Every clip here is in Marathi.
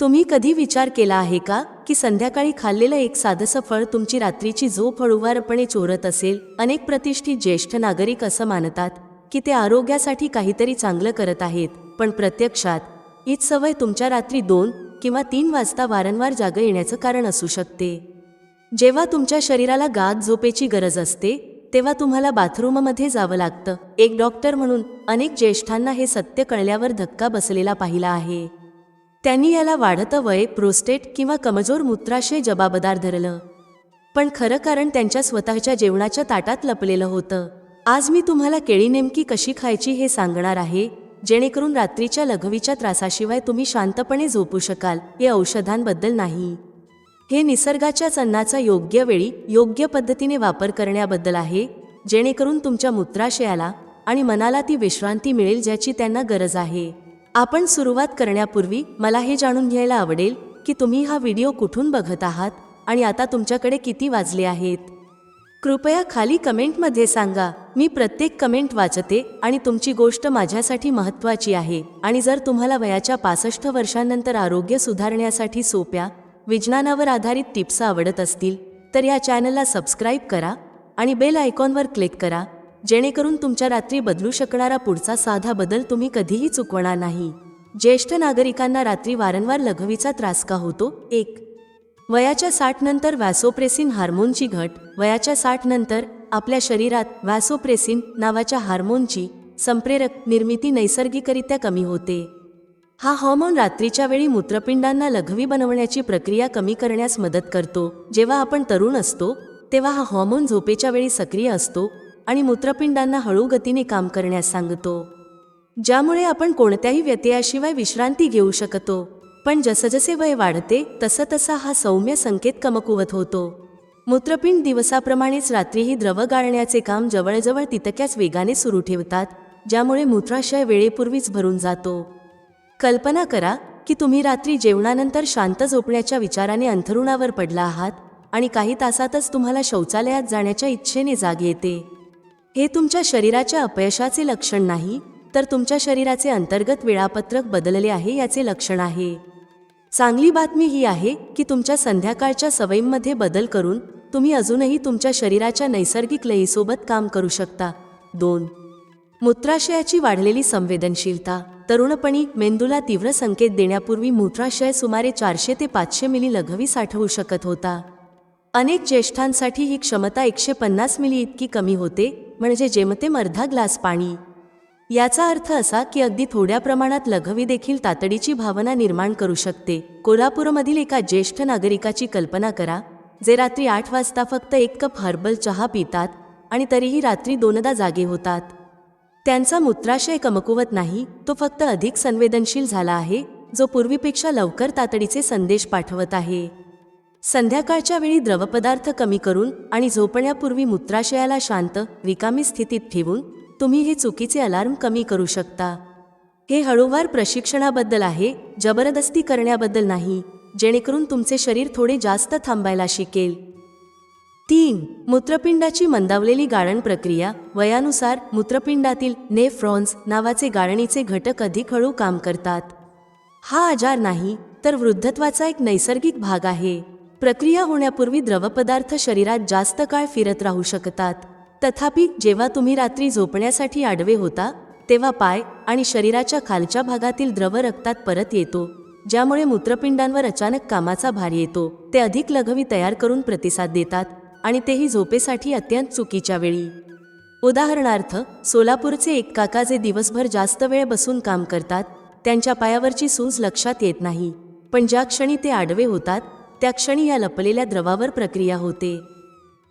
तुम्ही कधी विचार केला आहे का की संध्याकाळी खाल्लेलं एक साधंसं फळ तुमची रात्रीची झोप हळूवारपणे चोरत असेल? अनेक प्रतिष्ठित ज्येष्ठ नागरिक असं मानतात की ते आरोग्यासाठी काहीतरी चांगलं करत आहेत पण प्रत्यक्षात हीच सवय तुमच्या रात्री दोन किंवा तीन वाजता वारंवार जाग येण्याचं कारण असू शकते. जेव्हा तुमच्या शरीराला गाद झोपेची गरज असते तेव्हा तुम्हाला बाथरूममध्ये जावं लागतं. एक डॉक्टर म्हणून अनेक ज्येष्ठांना हे सत्य कळल्यावर धक्का बसलेला पाहिला आहे. त्यांनी याला वाढतं वय प्रोस्टेट किंवा कमजोर मूत्राशय जबाबदार धरलं. पण खरं कारण त्यांच्या स्वतःच्या जेवणाच्या ताटात लपलेलं होतं. आज मी तुम्हाला केळी नेमकी कशी खायची हे सांगणार आहे जेणेकरून रात्रीच्या लघवीच्या त्रासाशिवाय तुम्ही शांतपणे झोपू शकाल हे औषधांबद्दल नाही. हे निसर्गाच्याच अन्नाचा योग्य वेळी योग्य पद्धतीने वापर करण्याबद्दल आहे जेणेकरून तुमच्या मूत्राशयाला आणि मनाला ती विश्रांती मिळेल ज्याची त्यांना गरज आहे. आपण सुरुवात करण्यापूर्वी मला हे जाणून घ्यायला आवडेल की तुम्ही हा व्हिडिओ कुठून बघत आहात आणि आता तुमच्याकडे किती वाजले आहेत. कृपया खाली कमेंटमध्ये सांगा मी प्रत्येक कमेंट वाचते आणि तुमची गोष्ट माझ्यासाठी महत्त्वाची आहे आणि जर तुम्हाला वयाच्या पासष्ट वर्षांनंतर आरोग्य सुधारण्यासाठी सोप्या विज्ञानावर आधारित टिप्स आवडत असतील तर या चॅनलला सबस्क्राईब करा आणि बेल आयकॉनवर क्लिक करा. जेणेकरून तुमच्या रात्री बदलू शकणारा पुढचा साधा बदल तुम्ही कधीही चुकवणार नाही. ज्येष्ठ नागरिकांना रात्री वारंवार लघवीचा त्रास का होतो? एक. वयाच्या साठ नंतर व्हॅसोप्रेसिन हार्मोनची घट. वयाच्या साठ नंतर आपल्या शरीरात व्हॅसोप्रेसिन नावाच्या हार्मोनची संप्रेरक निर्मिती नैसर्गिकरित्या कमी होते. हा हॉर्मोन रात्रीच्या वेळी मूत्रपिंडांना लघवी बनवण्याची प्रक्रिया कमी करण्यास मदत करतो. जेव्हा आपण तरुण असतो तेव्हा हा हॉर्मोन झोपेच्या वेळी सक्रिय असतो. आणि मूत्रपिंडांना हळू गतीने काम करण्यास सांगतो. ज्यामुळे आपण कोणत्याही व्यत्ययाशिवाय विश्रांती घेऊ शकतो. पण जसजसे वय वाढते तसं तसा हा सौम्य संकेत कमकुवत होतो. मूत्रपिंड दिवसाप्रमाणेच रात्रीही द्रव गाळण्याचे काम जवळजवळ तितक्याच वेगाने सुरू ठेवतात ज्यामुळे मूत्राशय वेळेपूर्वीच भरून जातो. कल्पना करा की तुम्ही रात्री जेवणानंतर शांत झोपण्याच्या विचाराने अंथरुणावर पडला आहात आणि काही तासातच तुम्हाला शौचालयात जाण्याच्या इच्छेने जाग येते. हे तुमच्या शरीराच्या अपयशाचे लक्षण नाही तर तुमच्या शरीराचे अंतर्गत वेळापत्रक बदलले आहे याचे लक्षण आहे. चांगली बातमी ही आहे की तुमच्या संध्याकाळच्या सवयींमध्ये बदल करून तुम्ही अजूनही तुमच्या शरीराच्या नैसर्गिक लयीसोबत काम करू शकता. दोन मूत्राशयाची वाढलेली संवेदनशीलता. तरुणपणी मेंदूला तीव्र संकेत देण्यापूर्वी मूत्राशय सुमारे चारशे ते पाचशे मिली लघवी साठवू शकत होता. अनेक ज्येष्ठांसाठी ही क्षमता एकशे पन्नास मिली इतकी कमी होते म्हणजे जेमतेम अर्धा ग्लास पाणी. याचा अर्थ असा की अगदी थोड्या प्रमाणात लघवी देखील तातडीची भावना निर्माण करू शकते. कोल्हापूरमधील एका ज्येष्ठ नागरिकाची कल्पना करा जे रात्री आठ वाजता फक्त एक कप हर्बल चहा पितात आणि तरीही रात्री दोनदा जागे होतात. त्यांचा मूत्राशय कमकुवत नाही तो फक्त अधिक संवेदनशील झाला आहे जो पूर्वीपेक्षा लवकर तातडीचे संदेश पाठवत आहे. संध्याकाळच्या वेळी द्रवपदार्थ कमी करून आणि झोपण्यापूर्वी मूत्राशयाला शांत रिकामी स्थितीत ठेवून तुम्ही हे चुकीचे अलार्म कमी करू शकता. हे हळूवार प्रशिक्षणाबद्दल आहे जबरदस्ती करण्याबद्दल नाही जेणेकरून तुमचे शरीर थोडे जास्त थांबायला शिकेल. तीन मूत्रपिंडाची मंदावलेली गाळण प्रक्रिया. वयानुसार मूत्रपिंडातील नेफ्रॉन्स नावाचे गाळणीचे घटक अधिक हळू काम करतात. हा आजार नाही तर वृद्धत्वाचा एक नैसर्गिक भाग आहे. प्रक्रिया होण्यापूर्वी द्रवपदार्थ शरीरात जास्त काळ फिरत राहू शकतात. तथापि जेव्हा तुम्ही रात्री झोपण्यासाठी आडवे होता तेव्हा पाय आणि शरीराच्या खालच्या भागातील द्रव रक्तात परत येतो ज्यामुळे मूत्रपिंडांवर अचानक कामाचा भार येतो. ते अधिक लघवी तयार करून प्रतिसाद देतात आणि तेही झोपेसाठी अत्यंत चुकीच्या वेळी. उदाहरणार्थ सोलापूरचे एक काका जे दिवसभर जास्त वेळ बसून काम करतात त्यांच्या पायावरची सूज लक्षात येत नाही पण ज्या क्षणी ते आडवे होतात त्या क्षणी या लपलेल्या द्रवावर प्रक्रिया होते.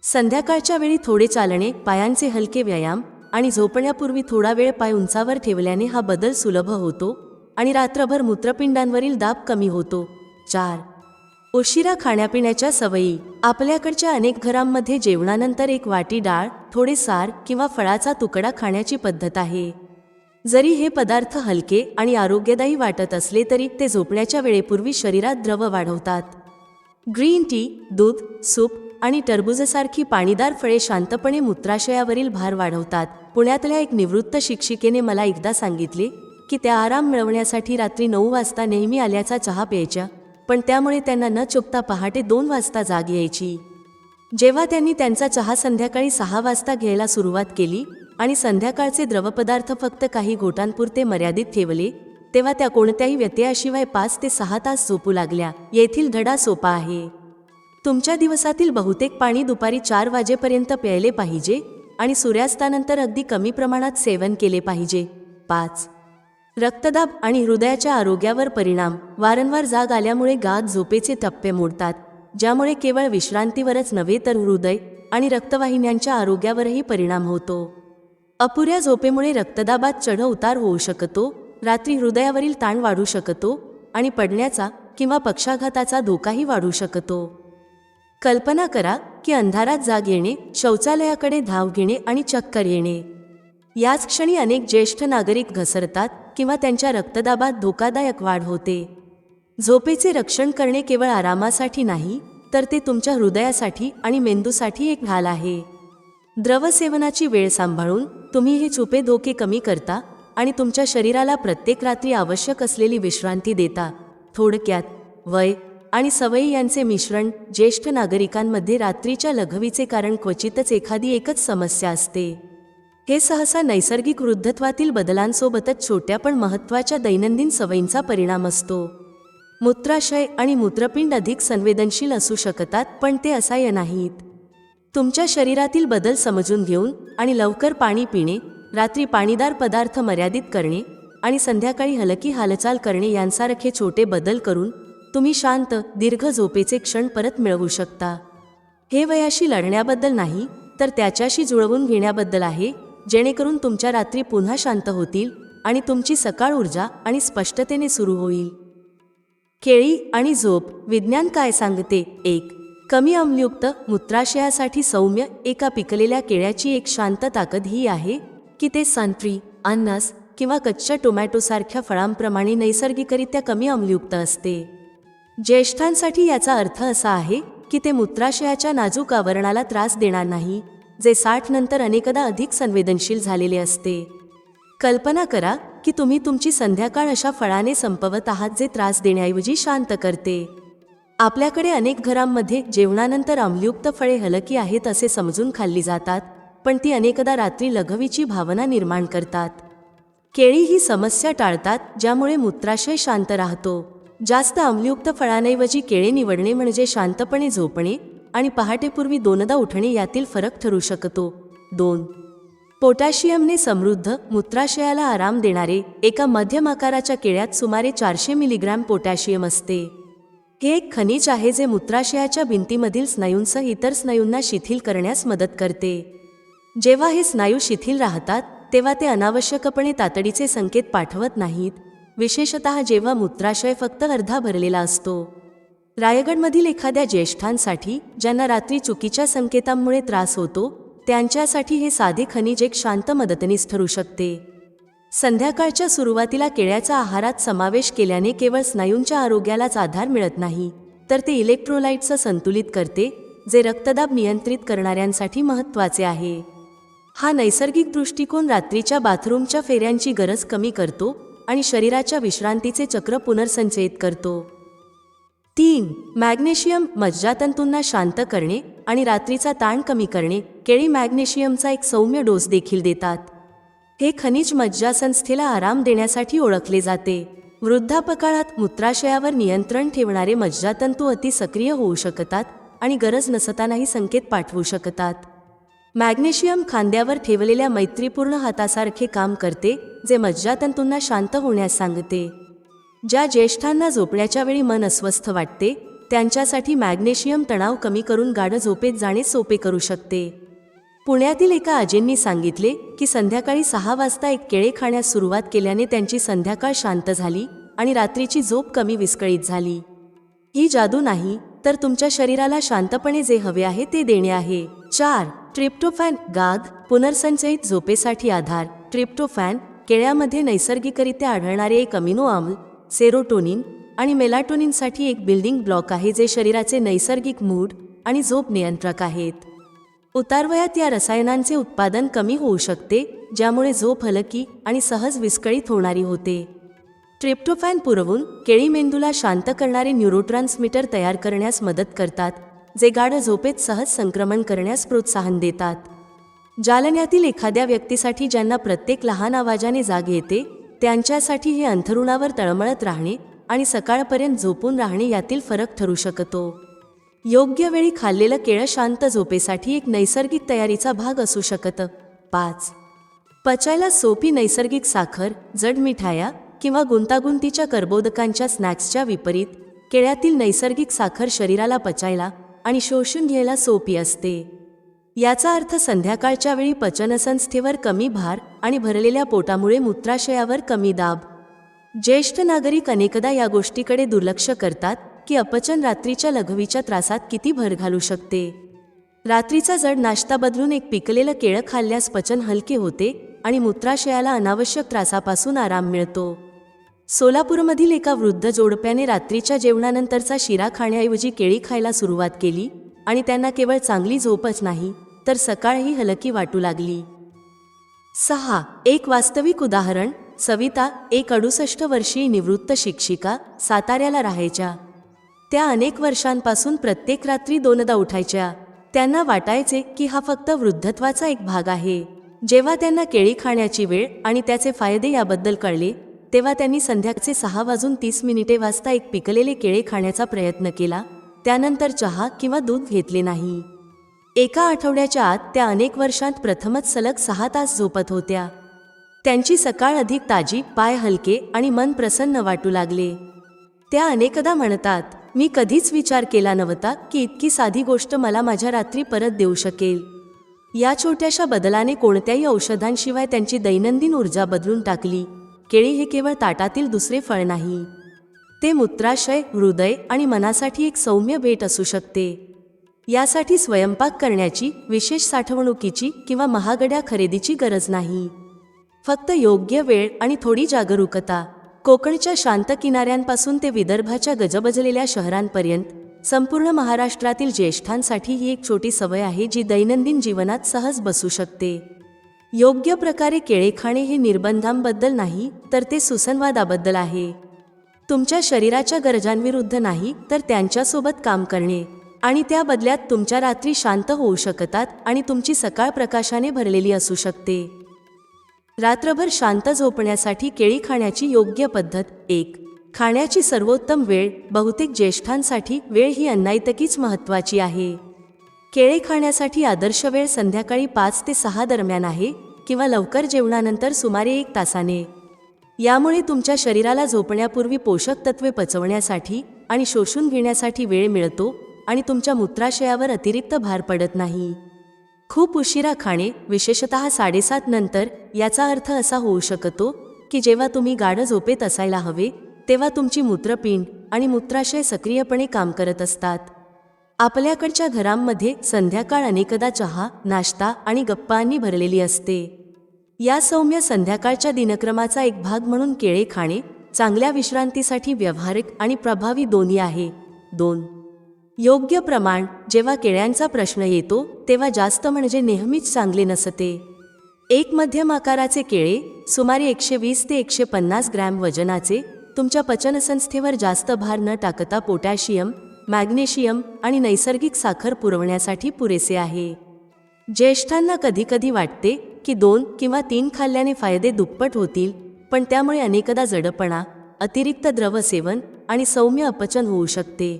संध्याकाळच्या वेळी थोडे चालणे पायांचे हलके व्यायाम आणि झोपण्यापूर्वी थोडा वेळ पाय उंचावर ठेवल्याने हा बदल सुलभ होतो आणि रात्रभर मूत्रपिंडांवरील दाब कमी होतो. चार. उशिरा खाण्यापिण्याच्या सवयी. आपल्याकडच्या अनेक घरांमध्ये जेवणानंतर एक वाटी डाळ थोडे सार किंवा फळाचा तुकडा खाण्याची पद्धत आहे. जरी हे पदार्थ हलके आणि आरोग्यदायी वाटत असले तरी ते झोपण्याच्या वेळेपूर्वी शरीरात द्रव वाढवतात. ग्रीन टी दूध सूप आणि टरबूजसारखी पाणीदार फळे शांतपणे मूत्राशयावरील भार वाढवतात. पुण्यातल्या एक निवृत्त शिक्षिकेने मला एकदा सांगितले की की त्या आराम मिळवण्यासाठी रात्री नऊ वाजता नेहमी आल्याचा चहा प्यायच्या पण त्यामुळे त्यांना न चुकता पहाटे दोन वाजता जाग यायची. जेव्हा त्यांनी त्यांचा चहा संध्याकाळी सहा वाजता घ्यायला सुरुवात केली आणि संध्याकाळचे द्रवपदार्थ फक्त काही घोटांपुरते मर्यादित ठेवले तेव्हा त्या कोणत्याही व्यत्ययाशिवाय पाच ते सहा तास झोपू लागल्या. येथील धडा सोपा आहे. तुमच्या दिवसातील बहुतेक पाणी दुपारी चार वाजेपर्यंत प्यायले पाहिजे आणि सूर्यास्तानंतर अगदी कमी प्रमाणात सेवन केले पाहिजे. पाच. रक्तदाब आणि हृदयाच्या आरोग्यावर परिणाम. वारंवार जाग आल्यामुळे गाद झोपेचे टप्पे मोडतात ज्यामुळे केवळ विश्रांतीवरच नव्हे तर हृदय आणि रक्तवाहिन्यांच्या आरोग्यावरही परिणाम होतो. अपुऱ्या झोपेमुळे रक्तदाबात चढ उतार होऊ शकतो रात्री हृदयावरील ताण वाढू शकतो आणि पडण्याचा किंवा पक्षाघाताचा धोकाही वाढू शकतो. कल्पना करा की अंधारात जाग येणे शौचालयाकडे धाव घेणे आणि चक्कर येणे. याच क्षणी अनेक ज्येष्ठ नागरिक घसरतात किंवा त्यांच्या रक्तदाबात धोकादायक वाढ होते. झोपेचे रक्षण करणे केवळ आरामासाठी नाही तर ते तुमच्या हृदयासाठी आणि मेंदूसाठी एक ढाल आहे. द्रवसेवनाची वेळ सांभाळून तुम्ही हे छुपे धोके कमी करता आणि तुमच्या शरीराला प्रत्येक रात्री आवश्यक असलेली विश्रांती देता. थोडक्यात वय आणि सवयी यांचे मिश्रण ज्येष्ठ नागरिकांमध्ये रात्रीच्या लघवीचे कारण क्वचितच एखादी एकच समस्या असते. हे सहसा नैसर्गिक वृद्धत्वातील बदलांसोबतच छोट्या पण महत्त्वाच्या दैनंदिन सवयींचा परिणाम असतो. मूत्राशय आणि मूत्रपिंड अधिक संवेदनशील असू शकतात पण ते असाय नाहीत. तुमच्या शरीरातील बदल समजून घेऊन आणि लवकर पाणी पिणे रात्री पाणीदार पदार्थ मर्यादित करणे आणि संध्याकाळी हलकी हालचाल करणे यांसारखे छोटे बदल करून तुम्ही शांत दीर्घ झोपेचे क्षण परत मिळवू शकता. हे वयाशी लढण्याबद्दल नाही तर त्याच्याशी जुळवून घेण्याबद्दल आहे जेणेकरून तुमच्या रात्री पुन्हा शांत होतील आणि तुमची सकाळ ऊर्जा आणि स्पष्टतेने सुरू होईल. केळी आणि झोप विज्ञान काय सांगते? एक कमी अम्लयुक्त मूत्राशयासाठी सौम्य एका पिकलेल्या केळ्याची एक शांत ताकद ही आहे की ते संत्री अन्नस किंवा कच्च्या टोमॅटोसारख्या फळांप्रमाणे नैसर्गिकरित्या कमी अम्लयुक्त असते. ज्येष्ठांसाठी याचा अर्थ असा आहे की ते मूत्राशयाच्या नाजूक आवरणाला त्रास देणार नाही जे साठ नंतर अनेकदा अधिक संवेदनशील झालेले असते. कल्पना करा की तुम्ही तुमची संध्याकाळ अशा फळाने संपवत आहात जे त्रास देण्याऐवजी शांत करते. आपल्याकडे अनेक घरांमध्ये जेवणानंतर आम्लयुक्त फळे हलकी आहेत असे समजून खाल्ली जातात पण ती अनेकदा रात्री लघवीची भावना निर्माण करतात. केळी ही समस्या टाळतात ज्यामुळे मूत्राशय शांत राहतो. जास्त आम्लयुक्त फळांऐवजी केळे निवडणे म्हणजे शांतपणे झोपणे आणि पहाटेपूर्वी दोनदा उठणे यातील फरक ठरू शकतो. दोन. पोटॅशियमने समृद्ध मूत्राशयाला आराम देणारे एका मध्यम आकाराच्या केळ्यात सुमारे चारशे मिलीग्रॅम पोटॅशियम असते. हे एक खनिज आहे जे मूत्राशयाच्या भिंतीमधील स्नायूंसह इतर स्नायूंना शिथिल करण्यास मदत करते. जेव्हा हे स्नायू शिथिल राहतात तेव्हा ते अनावश्यकपणे तातडीचे संकेत पाठवत नाहीत. विशेषत जेव्हा मूत्राशय फक्त अर्धा भरलेला असतो. रायगडमधील एखाद्या ज्येष्ठांसाठी ज्यांना रात्री चुकीच्या संकेतांमुळे त्रास होतो त्यांच्यासाठी हे साधे खनिज एक शांत मदतनीस ठरू शकते. संध्याकाळच्या सुरुवातीला केळ्याचा आहारात समावेश केल्याने केवळ स्नायूंच्या आरोग्यालाच आधार मिळत नाही तर ते इलेक्ट्रोलाइट्सचं संतुलित करते जे रक्तदाब नियंत्रित करणाऱ्यांसाठी महत्त्वाचे आहे. हा नैसर्गिक दृष्टिकोन रात्रीच्या बाथरूमच्या फेऱ्यांची गरज कमी करतो आणि शरीराच्या विश्रांतीचे चक्र पुनर्संचयित करतो. तीन मॅग्नेशियम मज्जातंतूंना शांत करणे आणि रात्रीचा ताण कमी करणे केळी मॅग्नेशियमचा एक सौम्य डोस देखील देतात. हे खनिज मज्जासंस्थेला आराम देण्यासाठी ओळखले जाते. वृद्धापकाळात मूत्राशयावर नियंत्रण ठेवणारे मज्जातंतू अति सक्रिय होऊ शकतात आणि गरज नसतानाही संकेत पाठवू शकतात. मॅग्नेशियम खांद्यावर ठेवलेल्या मैत्रीपूर्ण हातासारखे काम करते जे मज्जातंतूंना शांत होण्यास सांगते. ज्या ज्येष्ठांना झोपण्याच्या वेळी मन अस्वस्थ वाटते त्यांच्यासाठी मॅग्नेशियम तणाव कमी करून गाढ झोपेत जाणे सोपे करू शकते. पुण्यातील एका आजींनी सांगितले की संध्याकाळी सहा वाजता एक केळे खाण्यास सुरुवात केल्याने त्यांची संध्याकाळ शांत झाली आणि रात्रीची झोप कमी विस्कळीत झाली. ही जादू नाही तर तुमच्या शरीराला शांतपणे जे हवे आहे ते देणे आहे. चार ट्रिप्टोफॅन गाग पुनर्संचयित झोपेसाठी आधार. ट्रिप्टोफॅन केळ्यामध्ये नैसर्गिकरित्या आढळणारे एक अमिनो आम्ल सेरोटोनिन आणि मेलाटोनिनसाठी एक बिल्डिंग ब्लॉक आहे जे शरीराचे नैसर्गिक मूड आणि झोप नियंत्रक आहेत. उतारवयात या रसायनांचे उत्पादन कमी होऊ शकते ज्यामुळे झोप हलकी आणि सहज विस्कळीत होणारी होते. ट्रिप्टोफॅन पुरवून केळी मेंदूला शांत करणारे न्यूरोट्रान्समीटर तयार करण्यास मदत करतात जे गाढ झोपेत सहज संक्रमण करण्यास प्रोत्साहन देतात. जालन्यातील एखाद्या व्यक्तीसाठी ज्यांना प्रत्येक लहान आवाजाने जाग येते त्यांच्यासाठी हे अंथरुणावर तळमळत राहणे आणि सकाळपर्यंत झोपून राहणे यातील फरक ठरू शकतो. योग्य वेळी खाल्लेलं केळं शांत झोपेसाठी एक नैसर्गिक तयारीचा भाग असू शकतं. पाच. पचायला सोपी नैसर्गिक साखर जड मिठाया किंवा गुंतागुंतीच्या कर्बोदकांच्या स्नॅक्सच्या विपरीत केळ्यातील नैसर्गिक साखर शरीराला पचायला आणि शोषून घ्यायला सोपी असते. याचा अर्थ संध्याकाळच्या वेळी पचनसंस्थेवर कमी भार आणि भरलेल्या पोटामुळे मूत्राशयावर कमी दाब. ज्येष्ठ नागरिक अनेकदा या गोष्टीकडे दुर्लक्ष करतात की अपचन रात्रीच्या लघवीच्या त्रासात किती भर घालू शकते. रात्रीचा जड नाश्ता बदलून एक पिकलेलं केळं खाल्ल्यास पचन हलके होते आणि मूत्राशयाला अनावश्यक त्रासापासून आराम मिळतो. सोलापूरमधील एका वृद्ध जोडप्याने रात्रीच्या जेवणानंतरचा शिरा खाण्याऐवजी केळी खायला सुरुवात केली आणि त्यांना केवळ चांगली झोपच नाही तर सकाळही हलकी वाटू लागली. सहा. एक वास्तविक उदाहरण. सविता एक अडुसष्ट वर्षीय निवृत्त शिक्षिका साताऱ्याला राहायच्या. त्या अनेक वर्षांपासून प्रत्येक रात्री दोनदा उठायच्या. त्यांना वाटायचे की हा फक्त वृद्धत्वाचा एक भाग आहे. जेव्हा त्यांना केळी खाण्याची वेळ आणि त्याचे फायदे याबद्दल कळले तेव्हा त्यांनी संध्याकाळचे सहा वाजून तीस मिनिटे वाजता एक पिकलेले केळे खाण्याचा प्रयत्न केला. त्यानंतर चहा किंवा दूध घेतले नाही. एका आठवड्याच्या आत त्या अनेक वर्षांत प्रथमच सलग सहा तास झोपत होत्या. त्यांची सकाळ अधिक ताजी पाय हलके आणि मन प्रसन्न वाटू लागले. त्या अनेकदा म्हणतात मी कधीच विचार केला नव्हता की इतकी साधी गोष्ट मला माझ्या रात्री परत देऊ शकेल. या छोट्याशा बदलाने कोणत्याही औषधांशिवाय त्यांची दैनंदिन ऊर्जा बदलून टाकली. केळी हे केवळ ताटातील दुसरे फळ नाही. ते मूत्राशय हृदय आणि मनासाठी एक सौम्य भेट असू शकते. यासाठी स्वयंपाक करण्याची विशेष साठवणुकीची किंवा महागड्या खरेदीची गरज नाही. फक्त योग्य वेळ आणि थोडी जागरूकता. कोकणच्या शांत किनाऱ्यांपासून ते विदर्भाच्या गजबजलेल्या शहरांपर्यंत संपूर्ण महाराष्ट्रातील ज्येष्ठांसाठी ही एक छोटी सवय आहे जी दैनंदिन जीवनात सहज बसू शकते. योग्य प्रकारे केळे खाणे हे निर्बंधांबद्दल नाही तर ते सुसंवादाबद्दल आहे. तुमच्या शरीराच्या गरजांविरुद्ध नाही तर त्यांच्यासोबत काम करणे. आणि त्या बदल्यात तुमच्या रात्री शांत होऊ शकतात आणि तुमची सकाळ प्रकाशाने भरलेली असू शकते. रात्रभर शांत झोपण्यासाठी केळी खाण्याची योग्य पद्धत एक. खाण्याची सर्वोत्तम वेळ बहुतेक ज्येष्ठांसाठी वेळ ही अन्नाइतकीच महत्त्वाची आहे. केळे खाण्यासाठी आदर्श वेळ संध्याकाळी पाच ते सहा दरम्यान आहे किंवा लवकर जेवणानंतर सुमारे एक तासाने. यामुळे तुमच्या शरीराला झोपण्यापूर्वी पोषक तत्वे पचवण्यासाठी आणि शोषून घेण्यासाठी वेळ मिळतो आणि तुमच्या मूत्राशयावर अतिरिक्त भार पडत नाही. खूप उशिरा खाणे विशेषतः साडेसात नंतर याचा अर्थ असा होऊ शकतो की जेव्हा तुम्ही गाढ झोपेत असायला हवे तेव्हा तुमची मूत्रपिंड आणि मूत्राशय सक्रियपणे काम करत असतात. आपल्याकडच्या घरांमध्ये संध्याकाळ अनेकदा चहा नाश्ता आणि गप्पांनी भरलेली असते. या सौम्य संध्याकाळच्या दिनक्रमाचा एक भाग म्हणून केळे खाणे चांगल्या विश्रांतीसाठी व्यावहारिक आणि प्रभावी दोन्ही आहे. दोन. योग्य प्रमाण जेव्हा केळ्यांचा प्रश्न येतो तेव्हा जास्त म्हणजे नेहमीच चांगले नसते. एक मध्यम आकाराचे केळे सुमारे एकशे वीस ते एकशे पन्नास ग्रॅम वजनाचे तुमच्या पचनसंस्थेवर जास्त भार न टाकता पोटॅशियम मॅग्नेशियम आणि नैसर्गिक साखर पुरवण्यासाठी पुरेसे आहे. ज्येष्ठांना कधीकधी वाटते की दोन किंवा तीन खाल्ल्याने फायदे दुप्पट होतील पण त्यामुळे अनेकदा जडपणा अतिरिक्त द्रवसेवन आणि सौम्य अपचन होऊ शकते.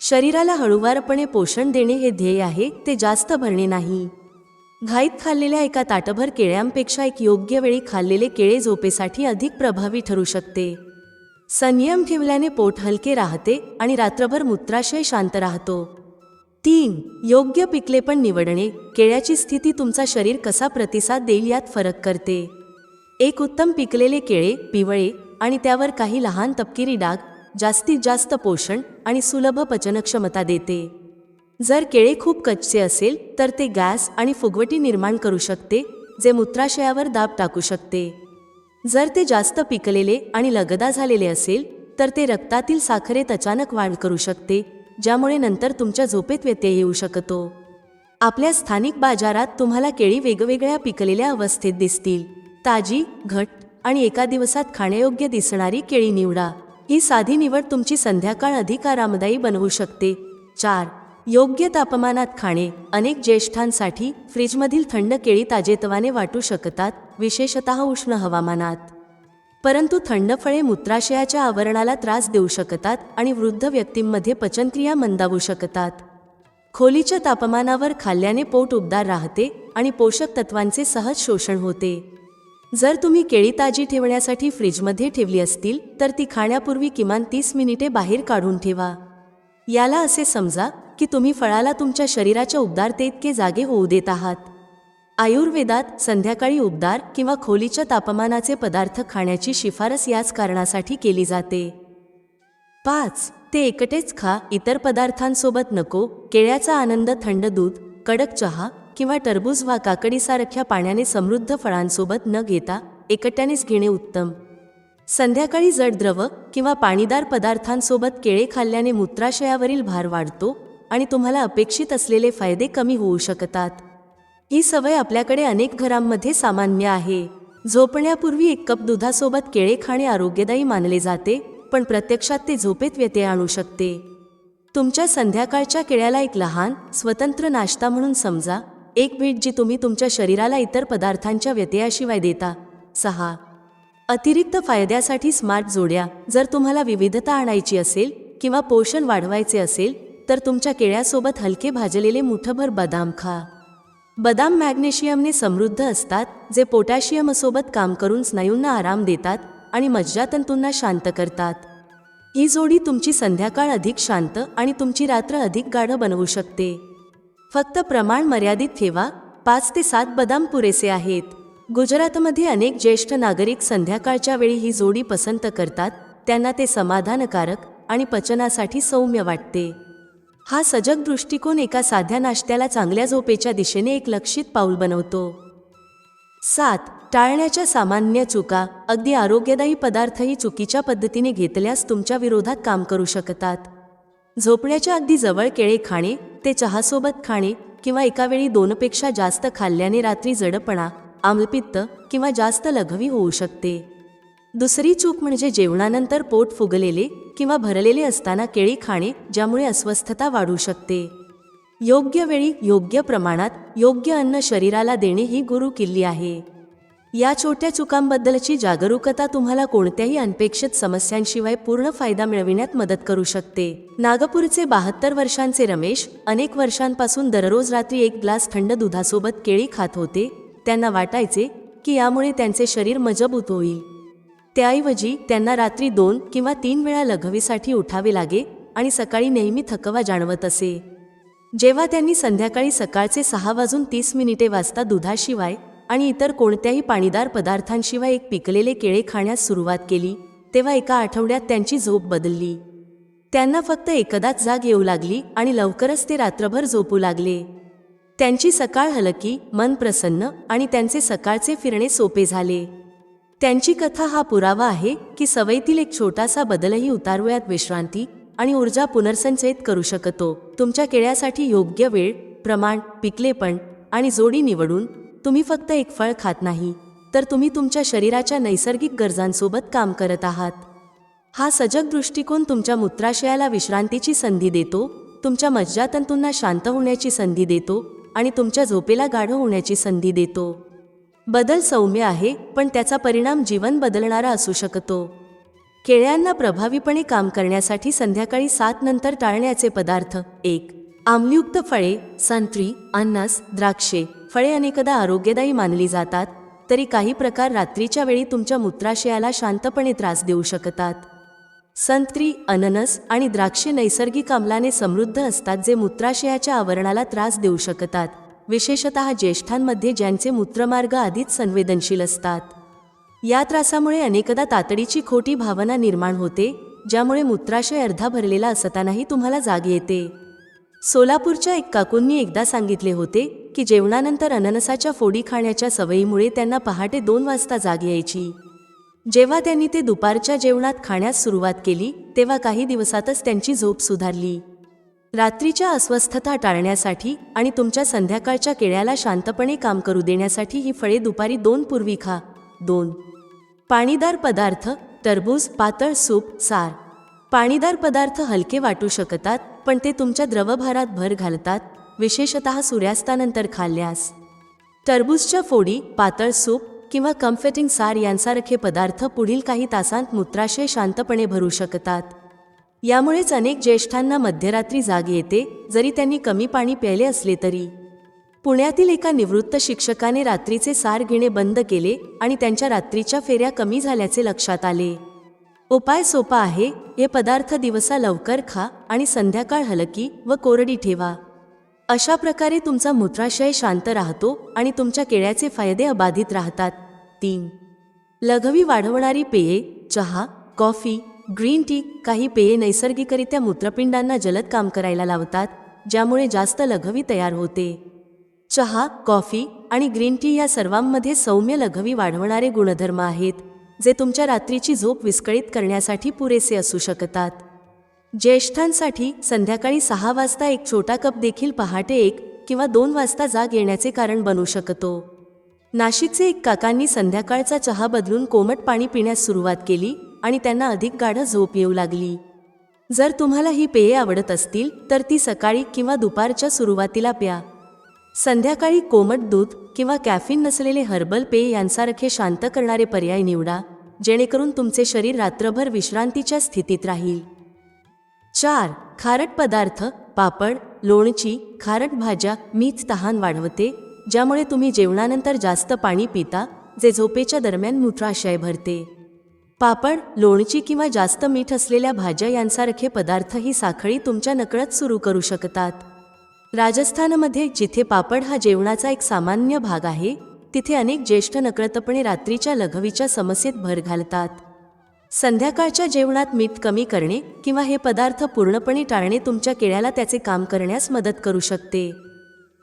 शरीराला हळुवारपणे पोषण देणे हे ध्येय आहे ते जास्त भरणे नाही. घाईत खाल्लेल्या एका ताटभर केळ्यांपेक्षा एक योग्य वेळी खाल्लेले केळे झोपेसाठी अधिक प्रभावी ठरू शकते. संयम ठेवल्याने पोट हलके राहते आणि रात्रभर मूत्राशय शांत राहतो. तीन योग्य पिकले पण निवडणे. केळ्याची स्थिती तुमचा शरीर कसा प्रतिसाद देईल यात फरक करते. एक उत्तम पिकलेले केळे पिवळे आणि त्यावर काही लहान तपकिरी डाग जास्तीत जास्त पोषण आणि सुलभ पचनक्षमता देते. जर केळे खूप कच्चे असेल तर ते गॅस आणि फुगवटी निर्माण करू शकते जे मूत्राशयावर दाब टाकू शकते. जर ते जास्त पिकलेले आणि लगदा झालेले असेल तर ते रक्तातील साखरेत अचानक वाढ करू शकते ज्यामुळे नंतर तुमच्या झोपेत व्यत्यय येऊ शकतो. आपल्या स्थानिक बाजारात तुम्हाला केळी वेगवेगळ्या पिकलेल्या अवस्थेत दिसतील. ताजी घट आणि एका दिवसात खाण्यायोग्य दिसणारी केळी निवडा. ही साधी निवड तुमची संध्याकाळ अधिक आरामदायी बनवू शकते. चार योग्य तापमानात खाणे अनेक ज्येष्ठांसाठी फ्रीजमधील थंड केळी ताजेतवाने वाटू शकतात विशेषतः उष्ण हवामानात. परंतु थंड फळे मूत्राशयाच्या आवरणाला त्रास देऊ शकतात आणि वृद्ध व्यक्तींमध्ये पचनक्रिया मंदावू शकतात. खोलीच्या तापमानावर खाल्ल्याने पोट उबदार राहते आणि पोषक तत्वांचे सहज शोषण होते. जर तुम्ही केळी ताजी ठेवण्यासाठी फ्रीजमध्ये ठेवली असतील तर ती खाण्यापूर्वी किमान तीस मिनिटे बाहेर काढून ठेवा. याला असे समजा की तुम्ही फळाला तुमच्या शरीराच्या उबदारते इतके जागे होऊ देत आहात. आयुर्वेदात संध्याकाळी उबदार किंवा खोलीच्या तापमानाचे पदार्थ खाण्याची शिफारस याच कारणासाठी केली जाते. पाच. ते एकटेच खा इतर पदार्थांसोबत नको केळ्याचा आनंद थंड दूध कडक चहा किंवा टरबूज वा काकडीसारख्या पाण्याने समृद्ध फळांसोबत न घेता एकट्यानेच घेणे उत्तम. संध्याकाळी जड द्रव किंवा पाणीदार पदार्थांसोबत केळे खाल्ल्याने मूत्राशयावरील भार वाढतो आणि तुम्हाला अपेक्षित असलेले फायदे कमी होऊ शकतात. ही सवय आपल्याकडे अनेक घरांमध्ये सामान्य आहे. झोपण्यापूर्वी एक कप दुधासोबत केळे खाणे आरोग्यदायी मानले जाते पण प्रत्यक्षात ते झोपेत व्यत्यय आणू शकते. तुमच्या संध्याकाळच्या केळ्याला एक लहान स्वतंत्र नाश्ता म्हणून समजा एक भेट जी तुम्ही तुमच्या शरीराला इतर पदार्थांच्या व्यत्ययाशिवाय देता. सहा. अतिरिक्त फायद्यासाठी स्मार्ट जोड्या जर तुम्हाला विविधता आणायची असेल किंवा पोषण वाढवायचे असेल तर तुमच्या केळ्यासोबत हलके भाजलेले मुठभर बदाम खा. बदाम मॅग्नेशियमने समृद्ध असतात जे पोटॅशियमसोबत काम करून स्नायूंना आराम देतात आणि मज्जातंतूंना शांत करतात. ही जोडी तुमची संध्याकाळ अधिक शांत आणि तुमची रात्र अधिक गाढ बनवू शकते. फक्त प्रमाण मर्यादित ठेवा पाच ते सात बदाम पुरेसे आहेत. गुजरातमध्ये अनेक ज्येष्ठ नागरिक संध्याकाळच्या वेळी ही जोडी पसंत करतात त्यांना ते समाधानकारक आणि पचनासाठी सौम्य वाटते. हा सजग दृष्टिकोन एका साध्या नाश्त्याला चांगल्या झोपेच्या दिशेने एक लक्षित पाऊल बनवतो. सात. टाळण्याच्या सामान्य चुका अगदी आरोग्यदायी पदार्थही चुकीच्या पद्धतीने घेतल्यास तुमच्या विरोधात काम करू शकतात. झोपण्याच्या अगदी जवळ केळे खाणे ते चहासोबत खाणे किंवा एकावेळी दोनपेक्षा जास्त खाल्ल्याने रात्री जडपणा आम्लपित्त किंवा जास्त लघवी होऊ शकते. दुसरी चूक म्हणजे जेवणानंतर पोट फुगलेले किंवा भरलेले असताना केळी खाणे ज्यामुळे अस्वस्थता वाढू शकते. योग्य वेळी योग्य प्रमाणात योग्य अन्न शरीराला देणे ही गुरु किल्ली आहे. या छोट्या चुकांबद्दलची जागरूकता तुम्हाला कोणत्याही अनपेक्षित समस्यांशिवाय पूर्ण फायदा मिळविण्यात मदत करू शकते. नागपूरचे बहात्तर वर्षांचे रमेश अनेक वर्षांपासून दररोज रात्री एक ग्लास थंड दुधासोबत केळी खात होते. त्यांना वाटायचे की यामुळे त्यांचे शरीर मजबूत होईल. त्याऐवजी त्यांना रात्री दोन किंवा तीन वेळा लघवीसाठी उठावे लागे आणि सकाळी नेहमी थकवा जाणवत असे. जेव्हा त्यांनी संध्याकाळी सकाळचे सहा वाजून तीस मिनिटे वाजता दुधाशिवाय आणि इतर कोणत्याही पाणीदार पदार्थांशिवाय एक पिकलेले केळे खाण्यास सुरुवात केली तेव्हा एका आठवड्यात त्यांची झोप बदलली. त्यांना फक्त एकदाच जाग येऊ लागली आणि लवकरच ते रात्रभर झोपू लागले. त्यांची सकाळ हलकी मन प्रसन्न आणि त्यांचे सकाळचे फिरणे सोपे झाले. त्यांची कथा हा पुरावा आहे की सवयीतील एक छोटासा बदलही उतारवयात विश्रांती आणि ऊर्जा पुनर्संचयित करू शकतो. तुमच्या केळ्यासाठी योग्य वेळ प्रमाण पिकलेपण आणि जोडी निवडून तुम्ही फक्त एक फळ खात नाही तर तुम्ही तुमच्या शरीराच्या नैसर्गिक गरजांसोबत काम करत आहात. हा सजग दृष्टिकोन तुमच्या मूत्राशयाला विश्रांतीची संधी देतो तुमच्या मज्जातंतूंना शांत होण्याची संधी देतो आणि तुमच्या झोपेला गाढ होण्याची संधी देतो. बदल सौम्य आहे पण त्याचा परिणाम जीवन बदलणारा असू शकतो. केळ्यांना प्रभावीपणे काम करण्यासाठी संध्याकाळी सात नंतर टाळण्याचे पदार्थ एक. आम्लयुक्त फळे संत्री अननस द्राक्षे फळे अनेकदा आरोग्यदायी मानली जातात तरी काही प्रकार रात्रीच्या वेळी तुमच्या मूत्राशयाला शांतपणे त्रास देऊ शकतात. संत्री अननस आणि द्राक्षे नैसर्गिक आम्लाने समृद्ध असतात जे मूत्राशयाच्या आवरणाला त्रास देऊ शकतात. विशेषत ज्येष्ठांमध्ये ज्यांचे मूत्रमार्ग आधीच संवेदनशील असतात. या त्रासामुळे अनेकदा तातडीची खोटी भावना निर्माण होते ज्यामुळे मूत्राशय अर्धा भरलेला असतानाही तुम्हाला जाग येते. सोलापूरच्या एक काकूंनी एकदा सांगितले होते की जेवणानंतर अननसाच्या फोडी खाण्याच्या सवयीमुळे त्यांना पहाटे दोन वाजता जाग यायची. जेव्हा त्यांनी ते दुपारच्या जेवणात खाण्यास सुरुवात केली तेव्हा काही दिवसातच त्यांची झोप सुधारली. रात्रीच्या अस्वस्थता टाळण्यासाठी आणि तुमच्या संध्याकाळच्या केळ्याला शांतपणे काम करू देण्यासाठी ही फळे दुपारी दोन पूर्वी खा. दोन. पाणीदार पदार्थ टरबूज पातळ सूप सार. पाणीदार पदार्थ हलके वाटू शकतात पण ते तुमच्या द्रवभारात भर घालतात विशेषत सूर्यास्तानंतर खाल्ल्यास. टरबूजच्या फोडी पातळ सूप किंवा कम्फर्टिंग सार यांसारखे पदार्थ पुढील काही तासांत मूत्राशय शांतपणे भरू शकतात. यामुळेच अनेक ज्येष्ठांना मध्यरात्री जाग येते जरी त्यांनी कमी पाणी प्यायले असले तरी. पुण्यातील एका निवृत्त शिक्षकाने रात्रीचे सार घेणे बंद केले आणि त्यांच्या रात्रीच्या फेऱ्या कमी झाल्याचे लक्षात आले. उपाय सोपा आहे हे पदार्थ दिवसा लवकर खा आणि संध्याकाळ हलकी व कोरडी ठेवा. अशा प्रकारे तुमचा मूत्राशय शांत राहतो आणि तुमच्या केळ्याचे फायदे अबाधित राहतात. तीन. लघवी वाढवणारी पेये चहा कॉफी ग्रीन टी काही पेये नैसर्गिकरित्या मूत्रपिंडांना जलद काम करायला लावतात ज्यामुळे जास्त लघवी तयार होते. चहा कॉफी आणि ग्रीन टी या सर्वांमध्ये सौम्य लघवी वाढवणारे गुणधर्म आहेत जे तुमच्या रात्रीची झोप विस्कळीत करण्यासाठी पुरेसे असू शकतात. ज्येष्ठांसाठी संध्याकाळी सहा वाजता एक छोटा कप देखील पहाटे एक किंवा दोन वाजता जाग येण्याचे कारण बनू शकतो. नाशिकचे एक काकांनी संध्याकाळचा चहा बदलून कोमट पाणी पिण्यास सुरुवात केली आणि त्यांना अधिक गाढ झोप येऊ लागली. जर तुम्हाला ही पेये आवडत असतील तर ती सकाळी किंवा दुपारच्या सुरुवातीला प्या. संध्याकाळी कोमट दूध किंवा कॅफिन नसलेले हर्बल पेय यांसारखे शांत करणारे पर्याय निवडा जेणेकरून तुमचे शरीर रात्रभर विश्रांतीच्या स्थितीत राहील. चार. खारट पदार्थ पापड लोणची खारट भाज्या मीच तहान वाढवते ज्यामुळे तुम्ही जेवणानंतर जास्त पाणी पिता जे झोपेच्या दरम्यान मूत्राशय भरते. पापड लोणची किंवा जास्त मीठ असलेल्या भाज्या यांसारखे पदार्थ ही साखळी तुमच्या नकळत सुरू करू शकतात. राजस्थानमध्ये जिथे पापड हा जेवणाचा एक सामान्य भाग आहे तिथे अनेक ज्येष्ठ नकळतपणे रात्रीच्या लघवीच्या समस्येत भर घालतात. संध्याकाळच्या जेवणात मीठ कमी करणे किंवा हे पदार्थ पूर्णपणे टाळणे तुमच्या केळ्याला त्याचे काम करण्यास मदत करू शकते.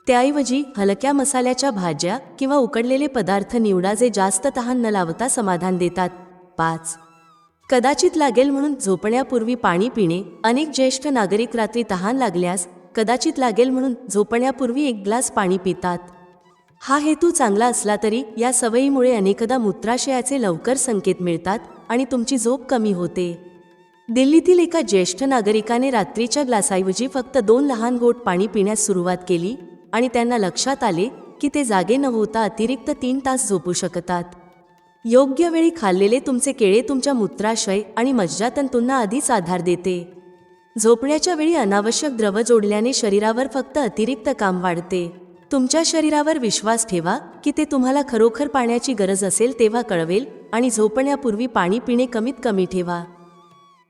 त्याऐवजी हलक्या मसाल्याच्या भाज्या किंवा उकडलेले पदार्थ निवडा जे जास्त तहान न लावता समाधान देतात. पाच. कदाचित लागेल म्हणून झोपण्यापूर्वी पाणी पिणे. अनेक ज्येष्ठ नागरिक रात्री तहान लागल्यास कदाचित लागेल म्हणून झोपण्यापूर्वी एक ग्लास पाणी पितात. हा हेतू चांगला असला तरी या सवयीमुळे अनेकदा मूत्राशयाचे लवकर संकेत मिळतात आणि तुमची झोप कमी होते. दिल्लीतील एका ज्येष्ठ नागरिकाने रात्रीच्या ग्लासाऐवजी फक्त दोन लहान गोट पाणी पिण्यास सुरुवात केली आणि त्यांना लक्षात आले की ते जागे न होता अतिरिक्त तीन तास झोपू शकतात. योग्य वेळी खाल्लेले तुमचे केळे तुमच्या मूत्राशय आणि मज्जातंतूंना आधीच आधार देते. झोपण्याच्या वेळी अनावश्यक द्रव जोडल्याने शरीरावर फक्त अतिरिक्त काम वाढते. तुमच्या शरीरावर विश्वास ठेवा की ते तुम्हाला खरोखर पाण्याची गरज असेल तेव्हा कळवेल आणि झोपण्यापूर्वी पाणी पिणे कमीत कमी ठेवा.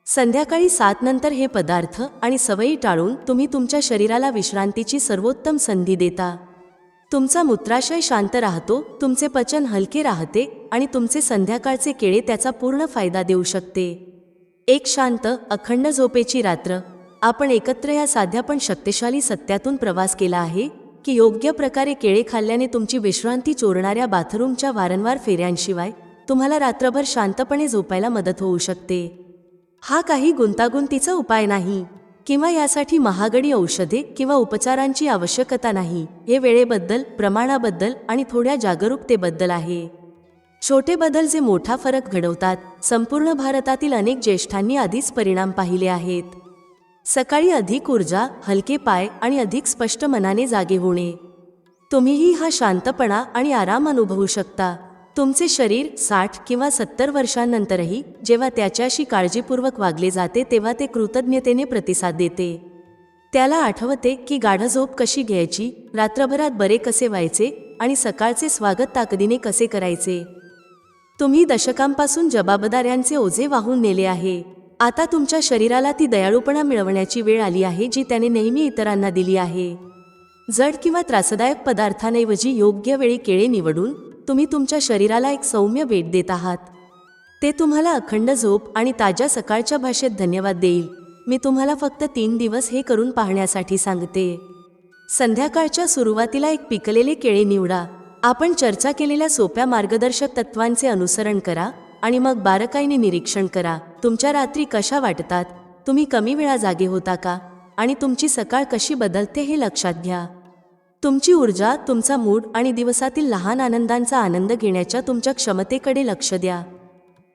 संध्याकाळी सात नंतर हे पदार्थ आणि सवयी टाळून तुम्ही तुमच्या शरीराला विश्रांतीची सर्वोत्तम संधी देता. तुमचा मूत्राशय शांत राहतो तुमचे पचन हलके राहते आणि तुमचे संध्याकाळचे केळे त्याचा पूर्ण फायदा देऊ शकते. एक शांत अखंड झोपेची रात्र. आपण एकत्र या साध्या पण शक्तिशाली सत्यातून प्रवास केला आहे की योग्य प्रकारे केळे खाल्ल्याने तुमची विश्रांती चोरणाऱ्या बाथरूमच्या वारंवार फेऱ्यांशिवाय तुम्हाला रात्रभर शांतपणे झोपायला मदत होऊ शकते. हा काही गुंतागुंतीचा उपाय नाही. किंवा यासाठी महागडी औषधे किंवा उपचारांची आवश्यकता नाही. हे वेळेबद्दल प्रमाणाबद्दल आणि थोड्या जागरूकतेबद्दल आहे. छोटे बदल जे मोठा फरक घडवतात संपूर्ण भारतातील अनेक ज्येष्ठांनी आधीच परिणाम पाहिले आहेत. सकाळी अधिक ऊर्जा हलके पाय आणि अधिक स्पष्ट मनाने जागे होणे. तुम्हीही हा शांतपणा आणि आराम अनुभवू शकता. तुमचे शरीर साठ किंवा सत्तर वर्षांनंतरही जेव्हा त्याच्याशी काळजीपूर्वक वागले जाते तेव्हा ते कृतज्ञतेने प्रतिसाद देते. त्याला आठवते की गाढ झोप कशी घ्यायची रात्रभरात बरे कसे व्हायचे आणि सकाळचे स्वागत ताकदीने कसे करायचे. तुम्ही दशकांपासून जबाबदाऱ्यांचे ओझे वाहून नेले आहे. आता तुमच्या शरीराला ती दयाळूपणा मिळवण्याची वेळ आली आहे जी त्याने नेहमी इतरांना दिली आहे. जड किंवा त्रासदायक पदार्थांऐवजी योग्य वेळी केळे निवडून तुम्ही तुमच्या शरीराला एक सौम्य भेट देत आहात. ते तुम्हाला अखंड झोप आणि ताज्या सकाळच्या भाषेत धन्यवाद देईल. मी तुम्हाला फक्त तीन दिवस हे करून पाहण्यासाठी सांगते. संध्याकाळच्या सुरुवातीला एक पिकलेले केळे निवडा. आपण चर्चा केलेल्या सोप्या मार्गदर्शक तत्वांचे अनुसरण करा आणि मग बारकाईने निरीक्षण करा. तुमच्या रात्री कशा वाटतात? तुम्ही कमी वेळा जागे होता का? आणि तुमची सकाळ कशी बदलते हे लक्षात घ्या. तुमची ऊर्जा तुमचा मूड आणि दिवसातील लहान आनंदांचा आनंद घेण्याच्या तुमच्या क्षमतेकडे लक्ष द्या.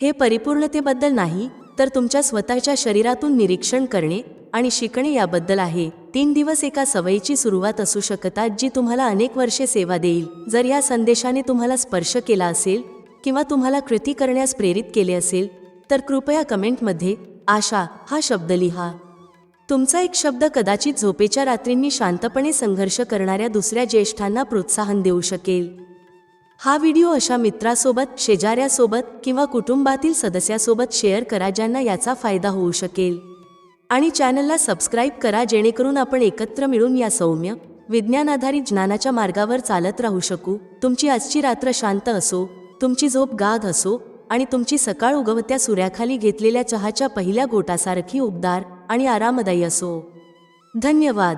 हे परिपूर्णतेबद्दल नाही तर तुमच्या स्वतःच्या शरीरातून निरीक्षण करणे आणि शिकणे याबद्दल आहे. तीन दिवस एका सवयीची सुरुवात असू शकतात जी तुम्हाला अनेक वर्षे सेवा देईल. जर या संदेशाने तुम्हाला स्पर्श केला असेल किंवा तुम्हाला कृती करण्यास प्रेरित केले असेल तर कृपया कमेंटमध्ये आशा हा शब्द लिहा. तुमचा एक शब्द कदाचित झोपेच्या रात्रींनी शांतपणे संघर्ष करणाऱ्या दुसऱ्या ज्येष्ठांना प्रोत्साहन देऊ शकेल. हा व्हिडिओ अशा मित्रासोबत शेजाऱ्यासोबत किंवा कुटुंबातील सदस्यासोबत शेअर करा ज्यांना याचा फायदा होऊ शकेल. आणि चॅनलला सबस्क्राईब करा जेणेकरून आपण एकत्र मिळून या सौम्य विज्ञान आधारित ज्ञानाच्या मार्गावर चालत राहू शकू. तुमची आजची रात्र शांत असो तुमची झोप गाध असो आणि तुमची सकाळ उगवत्या सूर्याखाली घेतलेल्या चहाच्या पहिल्या गोटासारखी उबदार आणि आरामदायी असो. धन्यवाद.